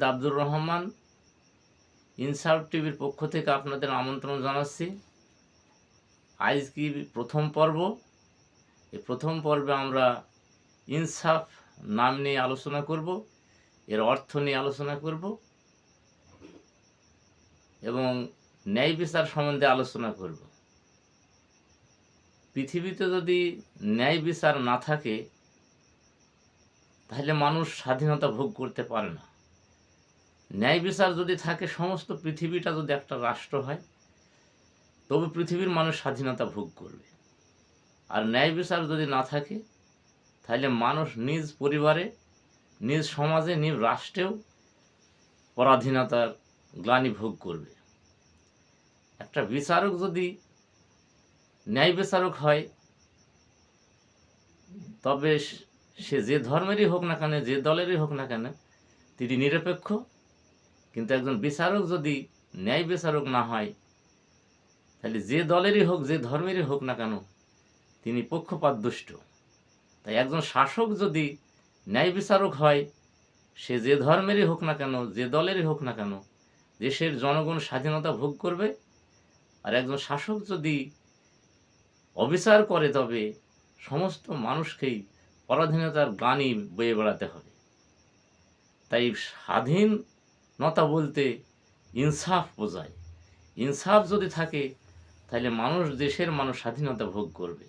মোহাম্মদ আব্দুর রহমান ইনসাফ টিভির পক্ষ থেকে আপনাদের আমন্ত্রণ জানাচ্ছি। আজ কি প্রথম পর্ব? এই প্রথম পর্বে আমরা ইনসাফ নাম নিয়ে আলোচনা করব, এর অর্থ নিয়ে আলোচনা করব, এবং ন্যায় বিচার সম্বন্ধে আলোচনা করব। পৃথিবীতে যদি ন্যায় বিচার না থাকে, তাহলে মানুষ স্বাধীনতা ভোগ করতে পারে না। ন্যায় বিচার যদি থাকে, সমস্ত পৃথিবীটা যদি একটা রাষ্ট্র হয়, তবে পৃথিবীর মানুষ স্বাধীনতা ভোগ করবে। আর ন্যায় বিচার যদি না থাকে, তাহলে মানুষ নিজ পরিবারে, নিজ সমাজে, নিজ রাষ্ট্রেও পরাধীনতার গ্লানি ভোগ করবে। একটা বিচারক যদি ন্যায় বিচারক হয়, তবে সে যে ধর্মেরই হোক না কেন, যে দলেরই হোক না কেন, তিনি নিরপেক্ষ কিন্তু একজন বিচারক যদি ন্যায় বিচারক না হয়, তাহলে যে দলেরই হোক, যে ধর্মেরই হোক না কেন, তিনি পক্ষপাত দুষ্ট তাই একজন শাসক যদি ন্যায় বিচারক হয়, সে যে ধর্মেরই হোক না কেন, যে দলেরই হোক না কেন, দেশের জনগণ স্বাধীনতা ভোগ করবে। আর একজন শাসক যদি অবিচার করে, তবে সমস্ত মানুষকেই পরাধীনতার গানই বয়ে বেড়াতে হবে। তাই স্বাধীনতা বলতে ইনসাফ বোঝায়। ইনসাফ যদি থাকে তাহলে মানুষ দেশের মানুষ স্বাধীনতা ভোগ করবে।